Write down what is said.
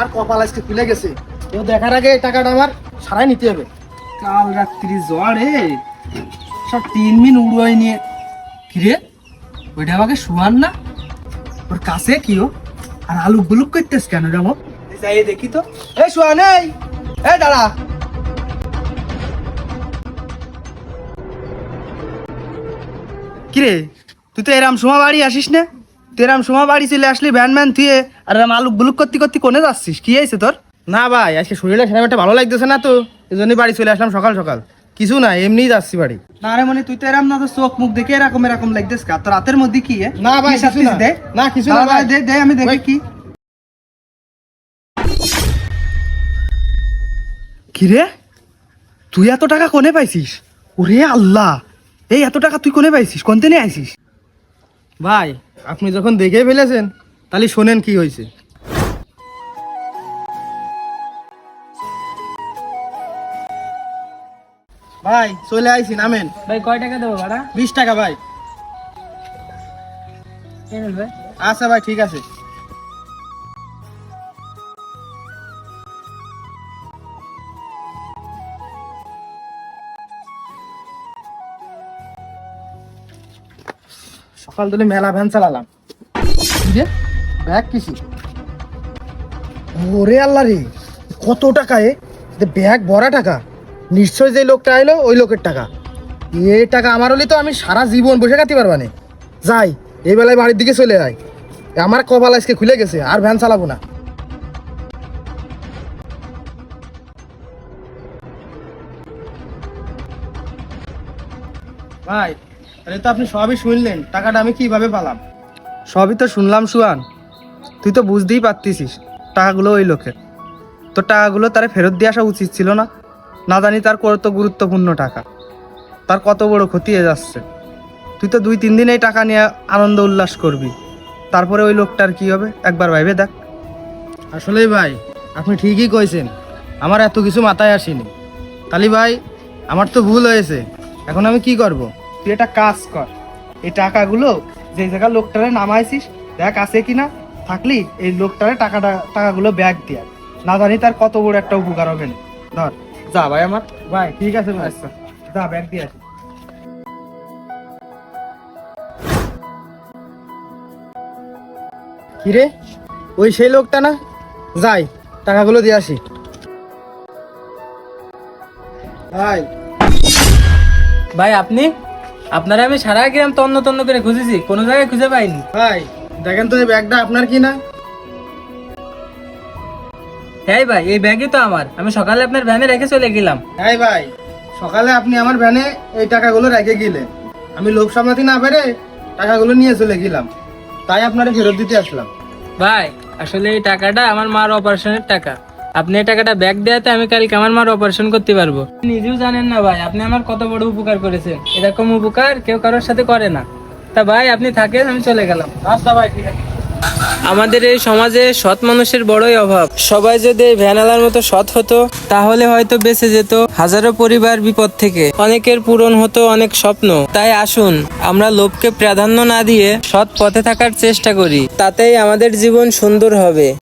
আর কপাল আজকে খুলে গেছে। কেউ দেখার আগে টাকাটা আমার সারাই নিতে হবে। কাল রাত্রি জ্বরে সব তিন মিন উড়োয় নিয়ে। কিরে? ওইটা আমাকে শুয়ান না? ওর কাছে কি ও? আর আলু বুলুক করতেস কেন যেমন যাই দেখি তো। এই শুয়ান, এই এই দাঁড়া। কিরে, তুই তো এরাম সময় বাড়ি আসিস না? তুই এরাম সময় বাড়ি চলে আসলি ভ্যান ম্যান থিয়ে। আর এরাম আলু বুলুক করতে করতে কোনে যাচ্ছিস? কি হয়েছে তোর? না ভাই আজকে শরীরটা সেরকম একটা ভালো লাগতেছে না তো এই জন্যই বাড়ি চলে আসলাম সকাল সকাল। কিছু না এমনি যাচ্ছি বাড়ি। না রে মনে তুই তো এরাম না তো চোখ মুখ দেখে এরকম এরকম লাগতেছ কা? তোর রাতের মধ্যে কি না ভাই কিছু না। না কিছু না ভাই। দে দে আমি দেখি কি। কি রে? তুই এত টাকা কোনে পাইছিস? ওরে আল্লাহ! এই এত টাকা তুই কোনে পাইছিস? কোনতে নিয়ে আইছিস? ভাই আপনি যখন দেখে ফেলেছেন তাহলে শোনেন কি হয়েছে। ভাই চলে আইছি নামেন। ভাই কয় টাকা দেবো ভাড়া? বিশ টাকা ভাই। আচ্ছা ভাই ঠিক আছে। সকাল ধরে মেলা ভ্যান চালালাম। রে ব্যাগ কিসি? ওরে আল্লাহ রে, কত টাকা এ? ব্যাগ ভরা টাকা। নিশ্চয় যে লোকটা আইলো, ওই লোকের টাকা। এই টাকা আমার হলে তো আমি সারা জীবন বসে কাটি পারবানে যাই, এই বেলায় বাড়ির দিকে চলে যাই আমার কপাল আজকে খুলে গেছে, আর ভ্যান চালাবো না। ভাই আরে তো আপনি সবই শুনলেন টাকাটা আমি কীভাবে পেলাম? সবই তো শুনলাম সুয়ান। তুই তো বুঝতেই পারতিস টাকাগুলো ওই লোকের। তো টাকাগুলো তারে ফেরত দিয়ে আসা উচিত ছিল না? না জানি তার কত গুরুত্বপূর্ণ টাকা। তার কত বড় ক্ষতি হয়ে যাচ্ছে। তুই তো দুই তিন দিন এই টাকা নিয়ে আনন্দ উল্লাস করবি। তারপরে ওই লোকটার কি হবে? একবার ভাইবে দেখ। আসলেই ভাই আপনি ঠিকই কইছেন। আমার এত কিছু মাথায় আসেনি। তালি ভাই আমার তো ভুল হয়েছে। এখন আমি কি করব? তুই একটা কাজ কর। এই টাকাগুলো যে জায়গায় লোকটারে নামাইছিস দেখ আছে কিনা? থাকলি এই লোকটারে টাকাটা টাকাগুলো ব্যাগ দিয়া। না জানি তার কত বড় একটা উপকার হবে না। ধর যা ভাই আমার। ভাই ঠিক আছে ভাই। আচ্ছা যা ব্যাগ দিয়ে। আসি কিরে? ওই সেই লোকটা না? যাই টাকাগুলো দিয়ে আসি। ভাই। ভাই আপনি? আপনারা আমি সারা গ্রাম তন্ন তন্ন করে খুঁজেছি কোনো জায়গায় খুঁজে পাইনি। ভাই দেখেন তো এই ব্যাগটা আপনার কি না? হ্যাঁ ভাই এই ব্যাগই তো আমার। আমি সকালে আপনার ভ্যানে রেখে চলে গেলাম। হ্যাঁ ভাই সকালে আপনি আমার ভ্যানে এই টাকাগুলো রেখে গেলেন। আমি লোক সামলাতে না পেরে টাকাগুলো নিয়ে চলে গেলাম। তাই আপনারে ফেরত দিতে আসলাম। ভাই আসলে এই টাকাটা আমার মার অপারেশনের টাকা। আপনি এই টাকাটা ব্যাগ দেওয়াতে আমি কালকে আমার মার অপারেশন করতে পারব। নিজেও জানেন না ভাই আপনি আমার কত বড় উপকার করেছেন। এরকম উপকার কেউ কারোর সাথে করে না। তা ভাই আপনি থাকেন আমি চলে গেলাম। আচ্ছা ভাই ঠিক আছে। আমাদের এই সমাজে সৎ মানুষের বড়ই অভাব। সবাই যদি এই ভ্যানালার মতো সৎ হতো তাহলে হয়তো বেঁচে যেত হাজারো পরিবার বিপদ থেকে। অনেকের পূরণ হতো অনেক স্বপ্ন। তাই আসুন আমরা লোভকে প্রাধান্য না দিয়ে সৎ পথে থাকার চেষ্টা করি। তাতেই আমাদের জীবন সুন্দর হবে।